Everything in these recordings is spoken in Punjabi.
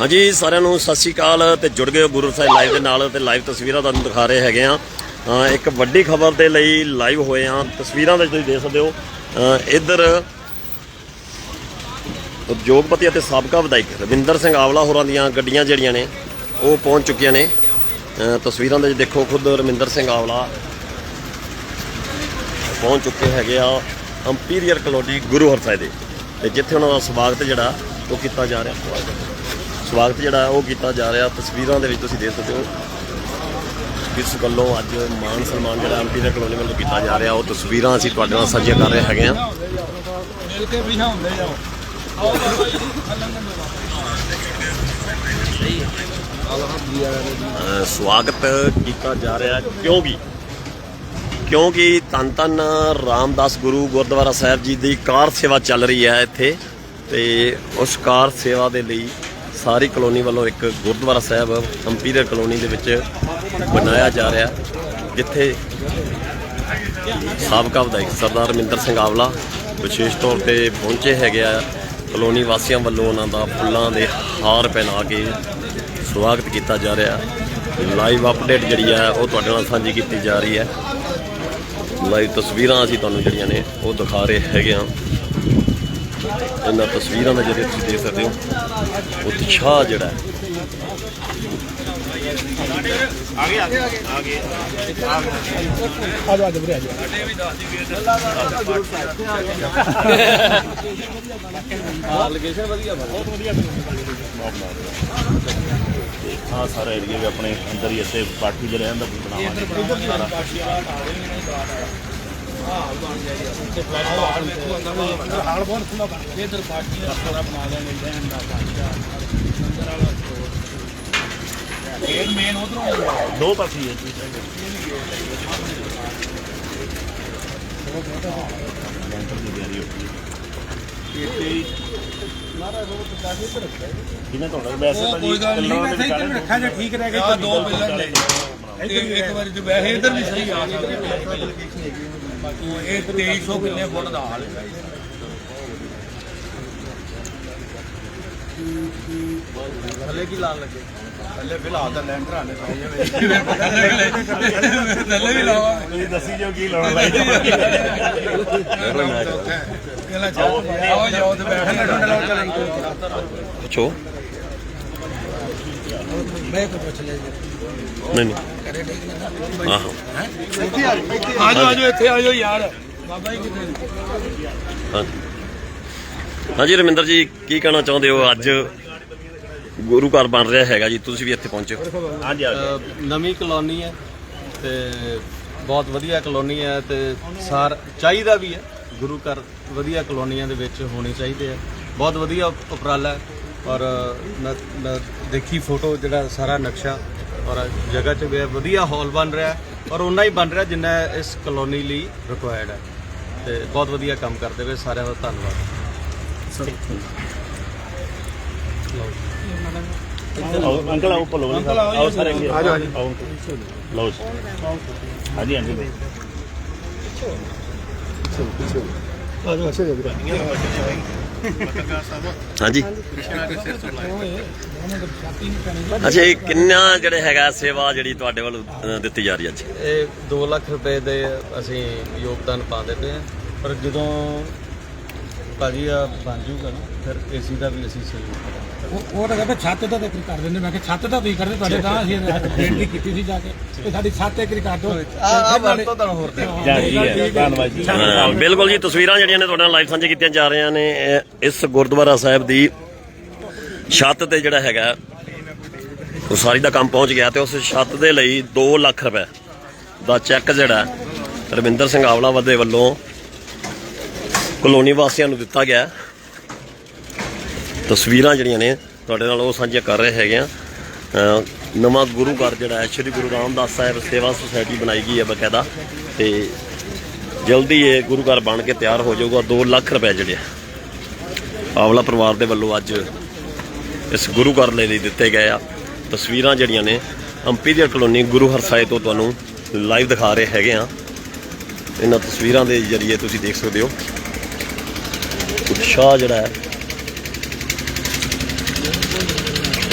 ਹਾਂਜੀ, ਸਾਰਿਆਂ ਨੂੰ ਸਤਿ ਸ਼੍ਰੀ ਅਕਾਲ ਤੇ ਜੁੜ ਗਏ ਹੋ ਗੁਰੂ ਸਾਹਿਬ ਲਾਈਵ ਦੇ ਨਾਲ ਤੇ ਲਾਈਵ ਤਸਵੀਰਾਂ ਤੁਹਾਨੂੰ ਦਿਖਾ ਰਹੇ ਹੈਗੇ ਆ ਇੱਕ ਵੱਡੀ ਖਬਰ ਦੇ ਲਈ ਲਾਈਵ ਹੋਏ ਆ ਤਸਵੀਰਾਂ ਦੇ ਤੁਸੀਂ ਦੇਖ ਸਕਦੇ ਹੋ ਇੱਧਰ ਉਦਯੋਗਪਤੀ ਅਤੇ ਸਾਬਕਾ ਵਿਧਾਇਕ ਰਵਿੰਦਰ ਸਿੰਘ ਆਵਲਾ ਹੋਰਾਂ ਦੀਆਂ ਗੱਡੀਆਂ ਜਿਹੜੀਆਂ ਨੇ, ਉਹ ਪਹੁੰਚ ਚੁੱਕੀਆਂ ਨੇ। ਤਸਵੀਰਾਂ ਦੇ ਵਿੱਚ ਦੇਖੋ, ਖੁਦ ਰਵਿੰਦਰ ਸਿੰਘ ਆਵਲਾ ਪਹੁੰਚ ਚੁੱਕੇ ਹੈਗੇ ਆ ਅੰਪੀਰੀਅਰ ਕਲੋਨੀ ਗੁਰੂ ਹਰਸਾਏ ਦੇ। ਤੇ ਜਿੱਥੇ ਉਹਨਾਂ ਦਾ ਸਵਾਗਤ ਜਿਹੜਾ ਉਹ ਕੀਤਾ ਜਾ ਰਿਹਾ। ਸਵਾਗਤ ਜਿਹੜਾ ਉਹ ਕੀਤਾ ਜਾ ਰਿਹਾ। ਤਸਵੀਰਾਂ ਦੇ ਵਿੱਚ ਤੁਸੀਂ ਦੇਖ ਸਕਦੇ ਹੋ ਕਿਸ ਗੱਲੋਂ ਅੱਜ ਮਾਨ ਸਨਮਾਨ ਜਿਹੜਾ ਅੰਪੀਰੀਅਰ ਕਲੋਨੀ ਵੱਲੋਂ ਕੀਤਾ ਜਾ ਰਿਹਾ। ਉਹ ਤਸਵੀਰਾਂ ਅਸੀਂ ਤੁਹਾਡੇ ਨਾਲ ਸਾਂਝੀਆਂ ਕਰ ਰਹੇ ਹੈਗੇ ਆ ਮਿਲ ਕੇ ਵੀ ਹੁੰਦੇ ਜਾਓ ਸਵਾਗਤ ਕੀਤਾ ਜਾ ਰਿਹਾ ਕਿਉਂਕਿ ਕਿਉਂਕਿ ਧੰਨ ਧੰਨ ਰਾਮਦਾਸ ਗੁਰੂ ਗੁਰਦੁਆਰਾ ਸਾਹਿਬ ਜੀ ਦੀ ਕਾਰ ਸੇਵਾ ਚੱਲ ਰਹੀ ਹੈ ਇੱਥੇ ਤੇ ਉਸ ਕਾਰ ਸੇਵਾ ਦੇ ਲਈ ਸਾਰੀ ਕਲੋਨੀ ਵੱਲੋਂ ਇੱਕ ਗੁਰਦੁਆਰਾ ਸਾਹਿਬ ਅੰਪੀਰੀਅਰ ਕਲੋਨੀ ਦੇ ਵਿੱਚ ਬਣਾਇਆ ਜਾ ਰਿਹਾ, ਜਿੱਥੇ ਸਾਬਕਾ ਵਿਧਾਇਕ ਸਰਦਾਰ ਰਮਿੰਦਰ ਸਿੰਘ ਆਵਲਾ ਵਿਸ਼ੇਸ਼ ਤੌਰ ਤੇ ਪਹੁੰਚੇ ਹੈਗੇ ਆ। ਕਲੋਨੀ ਵਾਸੀਆਂ ਵੱਲੋਂ ਉਹਨਾਂ ਦਾ ਫੁੱਲਾਂ ਦੇ ਹਾਰ ਪਹਿਨਾ ਕੇ ਸਵਾਗਤ ਕੀਤਾ ਜਾ ਰਿਹਾ। ਲਾਈਵ ਅਪਡੇਟ ਜਿਹੜੀ ਹੈ ਉਹ ਤੁਹਾਡੇ ਨਾਲ ਸਾਂਝੀ ਕੀਤੀ ਜਾ ਰਹੀ ਹੈ। ਲਾਈਵ ਤਸਵੀਰਾਂ ਅਸੀਂ ਤੁਹਾਨੂੰ ਜਿਹੜੀਆਂ ਨੇ, ਉਹ ਦਿਖਾ ਰਹੇ ਹੈਗੇ ਆ ਇਹਨਾਂ ਤਸਵੀਰਾਂ ਦਾ ਜਿਹੜੇ ਤੁਸੀਂ ਦੇਖ ਸਕਦੇ ਹੋ ਉਤਸ਼ਾਹ ਜਿਹੜਾ ਹੈ। ਆ ਜਾ ਵੀਰੇ ਆ ਜਾ ਲੋਕੇਸ਼ਨ ਵਧੀਆ ਬਹੁਤ ਵਧੀਆ ਹਾਂ ਸਾਰਾ ਏਰੀਆ ਵੀ ਆਪਣੇ ਅੰਦਰ ਹੀ ਇੱਥੇ ਪਾਠੀ ਜਿਹੜੇ ਹਨ ਦਾ ਬਣਾਵਾਂਗੇ। ਇਧਰ ਪਾਰਟੀ ਦਾ ਸਾਰਾ ਬਣਾ ਲੈਣੇ ਲੈਣ ਦਾ ਅੰਦਰ ਵਾਲਾ ਇਹ ਮੇਨ ਉਧਰੋਂ ਦੋ ਪਾਠੀ ਹੈ ਜੀ। ਲੈਂਟਰ ਦੀ ਤਿਆਰੀ ਹੋ ਗਈ ਕਿਹਨੇ ਤੁਹਾਡਾ? ਵੈਸੇ ਤਾਂ ਜੀ ਕੋਈ ਗੱਲ ਨਹੀਂ ਕਲਰਾਂ ਮੈਂ ਦੇ ਸਹੀ ਵਿਚਾਲੇ ਤੇ ਰੱਖਿਆ ਜੇ ਠੀਕ ਰਹਿ ਗਿਆ ਤਾਂ ਦੋ ਬਿੱਲਾਂ ਨੇ ਇੱਕ ਵਾਰੀ ਤੇ ਵੈਸੇ ਇਧਰ ਵੀ ਸਹੀ ਆ। ਬਾਕੀ ਇਹ 2300 ਕਿੰਨੇ ਫੁੱਟ ਦਾ ਹਾਲ ਹੈ? ਥੱਲੇ ਕੀ ਲਾਣ ਲੱਗੇ? ਥੱਲੇ ਫਿਲਹਾਲ ਤਾਂ ਲੈਂਟਰ ਆਣੇ ਚਾਹੀਦੇ ਥੱਲੇ ਵੀ ਲਾਵਾਂਗੇ ਤੁਸੀਂ ਦੱਸੀ ਜੋ ਕੀ ਲਾਉਣ ਲਾਈ ਪਹਿਲਾਂ ਜਾਓ ਆਓ ਜਾਓ ਤੇ ਬੈਠਣ ਲੱਗ ਠੰਡਾ ਲਾਓ ਚਲਾਂਗੇ ਪੁੱਛੋ ਮੈਂ ਕੋ ਪੁੱਛ ਲਿਆ ਨਹੀਂ ਨਹੀਂ। ਆਹੋ। ਆਜੋ ਆਜੋ ਇੱਥੇ ਆਜੋ ਯਾਰ। ਬਾਬਾ ਜੀ ਕਿੱਥੇ ਹਾਂਜੀ। ਹਾਂਜੀ ਰਮਿੰਦਰ ਜੀ ਕੀ ਕਹਿਣਾ ਚਾਹੁੰਦੇ ਹੋ? ਅੱਜ ਗੁਰੂ ਘਰ ਬਣ ਰਿਹਾ ਹੈਗਾ ਜੀ ਤੁਸੀਂ ਵੀ ਇੱਥੇ ਪਹੁੰਚੇ ਹੋ। ਹਾਂਜੀ ਨਵੀਂ ਕਲੋਨੀ ਹੈ ਤੇ ਬਹੁਤ ਵਧੀਆ ਕਲੋਨੀ ਹੈ ਤੇ ਸਾਰ ਚਾਹੀਦਾ ਵੀ ਹੈ। ਗੁਰੂ ਘਰ ਵਧੀਆ ਕਲੋਨੀਆਂ ਦੇ ਵਿੱਚ ਹੋਣੇ ਚਾਹੀਦੇ ਆ। ਬਹੁਤ ਵਧੀਆ ਉਪਰਾਲਾ ਹੈ ਔਰ ਦੇਖੀ ਫੋਟੋ ਜਿਹੜਾ ਸਾਰਾ ਨਕਸ਼ਾ ਔਰ ਜਗ੍ਹਾ 'ਚ ਵੀ ਵਧੀਆ ਹਾਲ ਬਣ ਰਿਹਾ ਔਰ ਉਨਾ ਹੀ ਬਣ ਰਿਹਾ ਜਿੰਨਾ ਇਸ ਕਲੋਨੀ ਲਈ ਰਿਕੁਆਇਰਡ ਹੈ। ਤੇ ਬਹੁਤ ਵਧੀਆ ਕੰਮ ਕਰਦੇ ਹੋਏ ਸਾਰਿਆਂ ਦਾ ਧੰਨਵਾਦ। ਆਓ ਅੰਕਲ ਆਓ ਭਲੋ ਅੰਕਲ ਆਓ ਸਾਰੇ ਅੱਗੇ ਆਓ ਆਓ ਲਓ ਜੀ। ਹਾਂਜੀ ਹਾਂਜੀ। ਹਾਂਜੀ। ਅੱਛਾ, ਇਹ ਕਿੰਨਾ ਜਿਹੜੇ ਹੈਗਾ ਸੇਵਾ ਜਿਹੜੀ ਤੁਹਾਡੇ ਵੱਲ ਦਿੱਤੀ ਜਾ ਰਹੀ ਹੈ ਅੱਜ? ਇਹ 2 ਲੱਖ ਰੁਪਏ ਦੇ ਅਸੀਂ ਯੋਗਦਾਨ ਪਾਉਂਦੇ ਪਏ ਹਾਂ। ਪਰ ਜਦੋਂ ਭਾਜੀ ਆ ਬਣ ਜੂਗਾ ਨਾ, ਫਿਰ ਏਸੀ ਦਾ ਵੀ ਅਸੀਂ ਸਹਿਯੋਗ ਕਰਾਂਗੇ। ਉਹ ਉਹ ਤਾਂ ਕਹਿੰਦਾ ਛੱਤ ਦਾ ਤੇ ਕਰ ਦਿੰਦੇ। ਮੈਂ ਕਿਹਾ ਛੱਤ ਦਾ ਤੁਸੀਂ ਕਰਦੇ ਤੁਹਾਡੇ ਤਾਂ ਅਸੀਂ ਬੇਨਤੀ ਕੀਤੀ ਸੀ ਜਾ ਕੇ। ਤੇ ਸਾਡੀ ਛੱਤ ਇੱਕ ਕਰ ਦਿਓ ਆ ਆ ਵਰਤੋਂ ਤੁਹਾਨੂੰ ਹੋਰ ਦੇ ਜਾ ਹੈ ਧੰਨਵਾਦ ਜੀ। ਬਿਲਕੁਲ ਜੀ ਤਸਵੀਰਾਂ ਜਿਹੜੀਆਂ ਨੇ ਤੁਹਾਡੇ ਨਾਲ ਲਾਈਵ ਸਾਂਝੇ ਕੀਤੀਆਂ ਜਾ ਰਹੀਆਂ ਨੇ ਇਸ ਗੁਰਦੁਆਰਾ ਸਾਹਿਬ ਦੀ ਛੱਤ ਤੇ ਜਿਹੜਾ ਹੈਗਾ ਉਸਾਰੀ ਦਾ ਕੰਮ ਪਹੁੰਚ ਗਿਆ ਤੇ ਉਸ ਛੱਤ ਦੇ ਲਈ 2 ਲੱਖ ਰੁਪਏ ਦਾ ਚੈੱਕ ਜਿਹੜਾ ਰਵਿੰਦਰ ਸਿੰਘ ਆਵਲਾ ਦੇ ਵੱਲੋਂ ਕਲੋਨੀ ਵਾਸੀਆਂ ਨੂੰ ਦਿੱਤਾ ਗਿਆ। ਹੈ। ਤਸਵੀਰਾਂ ਜਿਹੜੀਆਂ ਨੇ ਤੁਹਾਡੇ ਨਾਲ ਉਹ ਸਾਂਝੀਆਂ ਕਰ ਰਹੇ ਹੈਗੇ ਆ। ਨਵਾਂ ਗੁਰੂ ਘਰ ਜਿਹੜਾ ਹੈ, ਸ੍ਰੀ ਗੁਰੂ ਰਾਮਦਾਸ ਸਾਹਿਬ ਸੇਵਾ ਸੁਸਾਇਟੀ ਬਣਾਈ ਗਈ ਹੈ ਬਕਾਇਦਾ ਤੇ ਜਲਦੀ ਇਹ ਗੁਰੂ ਘਰ ਬਣ ਕੇ ਤਿਆਰ ਹੋ ਜਾਊਗਾ। 2 ਲੱਖ ਰੁਪਏ ਜਿਹੜੇ ਆਵਲਾ ਪਰਿਵਾਰ ਦੇ ਵੱਲੋਂ ਅੱਜ ਇਸ ਗੁਰੂ ਘਰ ਲਈ ਲਈ ਦਿੱਤੇ ਗਏ ਆ। ਤਸਵੀਰਾਂ ਜਿਹੜੀਆਂ ਨੇ ਅੰਪੀਰੀਅਰ ਕਲੋਨੀ ਗੁਰੂ ਹਰਸਾਏ ਤੋਂ ਤੁਹਾਨੂੰ ਲਾਈਵ ਦਿਖਾ ਰਹੇ ਹੈਗੇ ਆ। ਇਹਨਾਂ ਤਸਵੀਰਾਂ ਦੇ ਜ਼ਰੀਏ ਤੁਸੀਂ ਦੇਖ ਸਕਦੇ ਹੋ। ਉਤਸ਼ਾਹ ਜਿਹੜਾ ਹੈ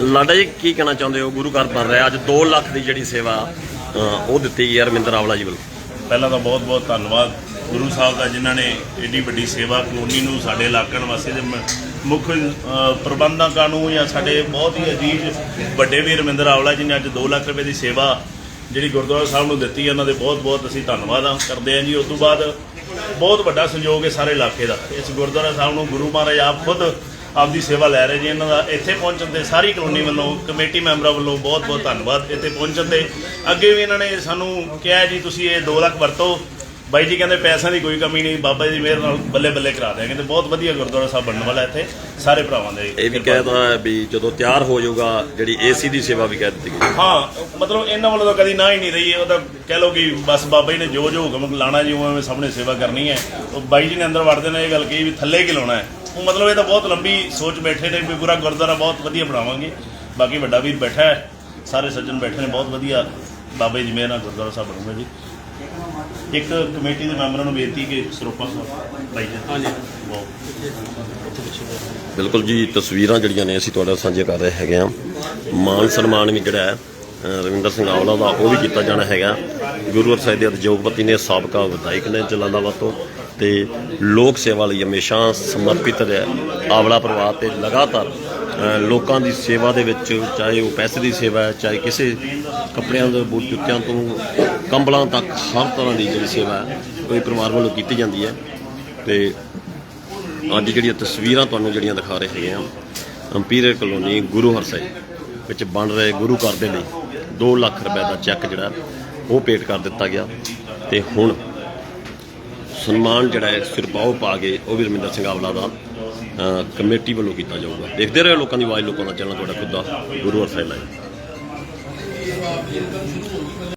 ਲਾਡਾ ਜੀ, ਕੀ ਕਹਿਣਾ ਚਾਹੁੰਦੇ ਹੋ? ਗੁਰੂ ਘਰ ਬਣ ਰਿਹਾ, ਅੱਜ 2 ਲੱਖ ਦੀ ਜਿਹੜੀ ਸੇਵਾ ਉਹ ਦਿੱਤੀ ਗਈ ਹੈ ਰਮਿੰਦਰ ਆਵਲਾ ਜੀ ਵੱਲੋਂ। ਪਹਿਲਾਂ ਤਾਂ ਬਹੁਤ ਬਹੁਤ ਧੰਨਵਾਦ ਗੁਰੂ ਸਾਹਿਬ ਦਾ, ਜਿਨ੍ਹਾਂ ਨੇ ਏਡੀ ਵੱਡੀ ਸੇਵਾ, ਕਲੋਨੀ ਨੂੰ ਸਾਡੇ ਇਲਾਕਿਆਂ ਵਾਸਤੇ ਦੇ ਮੁੱਖ ਅ, ਪ੍ਰਬੰਧਕਾਂ ਨੂੰ ਜਾਂ ਸਾਡੇ ਬਹੁਤ ਹੀ ਅਜੀਜ਼ ਵੱਡੇ ਵੀ ਰਮਿੰਦਰ ਆਵਲਾ ਜੀ ਨੇ ਅੱਜ 2 ਲੱਖ ਰੁਪਏ ਦੀ ਸੇਵਾ ਜਿਹੜੀ ਗੁਰਦੁਆਰਾ ਸਾਹਿਬ ਨੂੰ ਦਿੱਤੀ ਉਹਨਾਂ ਦੇ ਬਹੁਤ ਬਹੁਤ ਅਸੀਂ ਧੰਨਵਾਦ ਆ ਕਰਦੇ ਹਾਂ ਜੀ। ਉਸ ਤੋਂ ਬਾਅਦ ਬਹੁਤ ਵੱਡਾ ਸਹਿਯੋਗ ਹੈ ਸਾਰੇ ਇਲਾਕੇ ਦਾ। ਇਸ ਗੁਰਦੁਆਰਾ ਸਾਹਿਬ ਨੂੰ ਗੁਰੂ ਮਹਾਰਾਜ ਆਪ ਖੁਦ ਆਪਦੀ ਸੇਵਾ ਲੈ ਰਹੇ ਜੀ। ਇਹਨਾਂ ਦਾ ਇੱਥੇ ਪਹੁੰਚਣ ਤੇ ਸਾਰੀ ਕਲੋਨੀ ਵੱਲੋਂ ਕਮੇਟੀ ਮੈਂਬਰਾਂ ਵੱਲੋਂ ਬਹੁਤ ਬਹੁਤ ਧੰਨਵਾਦ। ਇੱਥੇ ਪਹੁੰਚਣ ਤੇ ਅੱਗੇ ਵੀ ਇਹਨਾਂ ਨੇ ਸਾਨੂੰ ਕਿਹਾ ਜੀ ਤੁਸੀਂ ਇਹ 2 ਲੱਖ ਵਰਤੋ। ਬਾਈ ਜੀ ਕਹਿੰਦੇ ਪੈਸਿਆਂ ਦੀ ਕੋਈ ਕਮੀ ਨਹੀਂ ਬਾਬਾ ਜੀ ਦੀ ਮਿਹਰ ਨਾਲ ਬੱਲੇ ਬੱਲੇ ਕਰਾ ਦਿਆਂਗੇ ਤੇ ਬਹੁਤ ਵਧੀਆ ਗੁਰਦੁਆਰਾ ਸਾਹਿਬ ਬਣਨ ਵਾਲਾ ਇੱਥੇ ਸਾਰੇ ਭਰਾਵਾਂ ਦੇ ਇਹ ਵੀ ਕਹਿਦਾ ਹੈ ਵੀ ਜਦੋਂ ਤਿਆਰ ਹੋ ਜਾਊਗਾ ਜਿਹੜੀ ਏਸੀ ਦੀ ਸੇਵਾ ਵੀ ਕਹਿ ਦਿੱਤੀ ਗਈ। ਹਾਂ ਮਤਲਬ ਇਹਨਾਂ ਵੱਲੋਂ ਤਾਂ ਕਦੀ ਨਾ ਹੀ ਨਹੀਂ ਰਹੀ ਉਹ ਤਾਂ ਕਹਿ ਲਓ ਕਿ ਬਸ ਬਾਬਾ ਜੀ ਨੇ ਜੋ ਜੋ ਹੁਕਮ ਲਾਣਾ ਜੀ ਉਵੇਂ ਸਾਹਮਣੇ ਸੇਵਾ ਕਰਨੀ ਹੈ। ਉਹ ਬਾਈ ਜੀ ਨੇ ਅੰਦਰ ਵੜਦੇ ਨੇ ਇਹ ਗੱਲ ਕਹੀ ਵੀ ਥੱਲੇ ਕਿ ਲਾਉਣਾ ਹੈ। ਉਹ ਮਤਲਬ ਇਹ ਤਾਂ ਬਹੁਤ ਲੰਬੀ ਸੋਚ ਬੈਠੇ ਨੇ ਵੀ ਪੂਰਾ ਗੁਰਦੁਆਰਾ ਬਹੁਤ ਵਧੀਆ ਬਣਾਵਾਂਗੇ। ਬਾਕੀ ਵੱਡਾ ਵੀਰ ਬੈਠਾ ਹੈ ਸਾਰੇ ਸੱਜਣ ਬੈਠੇ ਨੇ ਬਹੁਤ ਵਧੀਆ ਬਾਬਾ ਜੀ ਦੀ ਮਿਹਰ ਨਾਲ ਗੁਰਦੁਆਰਾ ਸਾਹਿਬ ਬਣੂਗਾ ਜੀ। ਇੱਕ ਕਮੇਟੀ ਦੇ ਮੈਂਬਰਾਂ ਨੂੰ ਬੇਨਤੀ ਕਿ ਸਰੋਪਾ ਸਾਹਿਬ ਬਾਈ ਜੀ ਹਾਂਜੀ। ਬਿਲਕੁਲ ਜੀ ਤਸਵੀਰਾਂ ਜਿਹੜੀਆਂ ਨੇ ਅਸੀਂ ਤੁਹਾਡੇ ਨਾਲ ਸਾਂਝੇ ਕਰ ਰਹੇ ਹੈਗੇ ਆ ਮਾਨ ਸਨਮਾਨ ਵੀ ਜਿਹੜਾ ਹੈ ਰਵਿੰਦਰ ਸਿੰਘ ਆਵਲਾ ਦਾ ਉਹ ਵੀ ਕੀਤਾ ਜਾਣਾ ਹੈਗਾ। ਗੁਰੂ ਸਾਹਿਬ ਦੇ ਉਦਯੋਗਪਤੀ ਨੇ ਸਾਬਕਾ ਵਿਧਾਇਕ ਨੇ ਜਲਾਲਾਬਾਦ ਤੋਂ ਤੇ ਲੋਕ ਸੇਵਾ ਲਈ ਹਮੇਸ਼ਾ ਸਮਰਪਿਤ ਰਿਹਾ ਆਵਲਾ ਪਰਿਵਾਰ ਤੇ ਲਗਾਤਾਰ ਲੋਕਾਂ ਦੀ ਸੇਵਾ ਦੇ ਵਿੱਚ ਚਾਹੇ ਉਹ ਪੈਸੇ ਦੀ ਸੇਵਾ ਹੈ ਚਾਹੇ ਕਿਸੇ ਕੱਪੜਿਆਂ ਦੇ ਬੂਟ ਜੁੱਤਿਆਂ ਤੋਂ ਕੰਬਲਾਂ ਤੱਕ ਹਰ ਤਰ੍ਹਾਂ ਦੀ ਜਿਹੜੀ ਸੇਵਾ ਹੈ ਕੋਈ ਪਰਿਵਾਰ ਵੱਲੋਂ ਕੀਤੀ ਜਾਂਦੀ ਹੈ ਤੇ ਅੱਜ ਜਿਹੜੀਆਂ ਤਸਵੀਰਾਂ ਤੁਹਾਨੂੰ ਜਿਹੜੀਆਂ ਦਿਖਾ ਰਹੇ ਹੈਗੇ ਆ ਅੰਪੀਰੀਅਰ ਕਲੋਨੀ ਗੁਰੂ ਹਰਸਾਈ ਵਿੱਚ ਬਣ ਰਹੇ ਗੁਰੂ ਘਰ ਦੇ ਲਈ 2 ਲੱਖ ਰੁਪਏ ਦਾ ਚੈੱਕ ਜਿਹੜਾ ਉਹ ਪੇਟ ਕਰ ਦਿੱਤਾ ਗਿਆ ਤੇ ਹੁਣ ਸਨਮਾਨ ਜਿਹੜਾ ਹੈ ਸਿਰਪਾਓ ਪਾ ਕੇ ਉਹ ਵੀ ਰਮਿੰਦਰ ਸਿੰਘ ਆਵਲਾ ਦਾ ਕਮੇਟੀ ਵੱਲੋਂ ਕੀਤਾ ਜਾਊਗਾ। ਦੇਖਦੇ ਰਹੋ ਲੋਕਾਂ ਦੀ ਆਵਾਜ਼, ਲੋਕਾਂ ਦਾ ਚੱਲਣਾ ਤੁਹਾਡਾ ਖੁਦ ਦਾ ਗੁਰੂ ਹਰਸਾਈ ਲਾਈਵ।